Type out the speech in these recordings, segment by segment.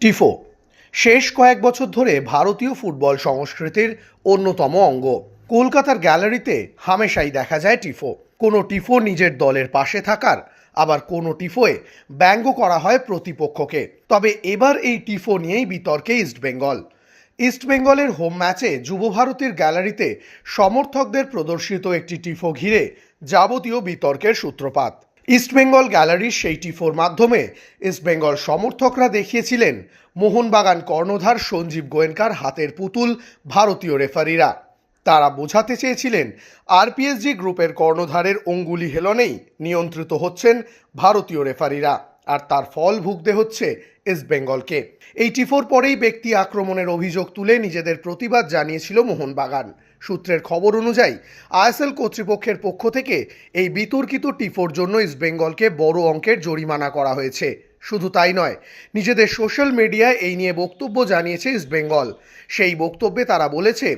টিফো শেষ কয়েক বছর ধরে ভারতীয় ফুটবল সংস্কৃতির অন্যতম অঙ্গ। কলকাতার গ্যালারিতে হামেশাই দেখা যায় টিফো কোনো টিফো নিজের দলের পাশে থাকার, আবার কোনো টিফোয়ে ব্যঙ্গ করা হয় প্রতিপক্ষকে। তবে এবার এই টিফো নিয়েই বিতর্কে ইস্টবেঙ্গল ইস্টবেঙ্গলের হোম ম্যাচে যুব ভারতীর গ্যালারিতে সমর্থকদের প্রদর্শিত একটি টিফো ঘিরে যাবতীয় বিতর্কের সূত্রপাত। ইস্টবেঙ্গল গ্যালারির সেই টিফোর মাধ্যমে ইস্টবেঙ্গল সমর্থকরা দেখিয়েছিলেন মোহনবাগান কর্ণধার সঞ্জীব গোয়েনকার হাতের পুতুল ভারতীয় রেফারিরা। তারা বোঝাতে চেয়েছিলেন, আরপিএসজি গ্রুপের কর্ণধারের অঙ্গুলি হেলনেই নিয়ন্ত্রিত হচ্ছেন ভারতীয় রেফারিরা। আর তার ফল ভুগতে হচ্ছে ইস্টবেঙ্গলকে এই টিফোর পরেই ব্যক্তি আক্রমণের অভিযোগ তুলে নিজেদের প্রতিবাদ জানিয়েছিল মোহনবাগান। সূত্রের খবর অনুযায়ী, আইএসএল কর্তৃপক্ষের পক্ষ থেকে এই বিতর্কিত টিফোর জন্য ইস্টবেঙ্গলকে বড় অঙ্কের জরিমানা করা হয়েছে। শুধু তাই নয়, নিজেদের সোশ্যাল মিডিয়ায় এই নিয়ে বক্তব্য জানিয়েছে ইস্টবেঙ্গল সেই বক্তব্যে তারা বলেছে,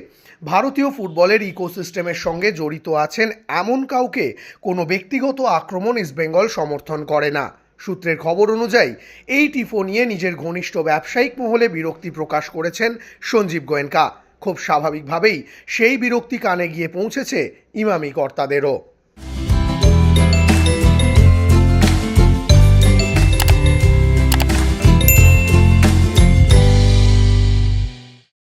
ভারতীয় ফুটবলের ইকোসিস্টেমের সঙ্গে জড়িত আছেন এমন কাউকে কোনো ব্যক্তিগত আক্রমণ ইস্টবেঙ্গল সমর্থন করে না। সূত্রের খবর অনুযায়ী, এই টিফো নিয়ে নিজের ঘনিষ্ঠ ব্যবসায়িক মহলে বিরক্তি প্রকাশ করেছেন সঞ্জীব গোয়েঙ্কা। খুব স্বাভাবিকভাবেই সেই বিরক্তি কানে গিয়ে পৌঁছেছে ইমামি কর্তাদেরও।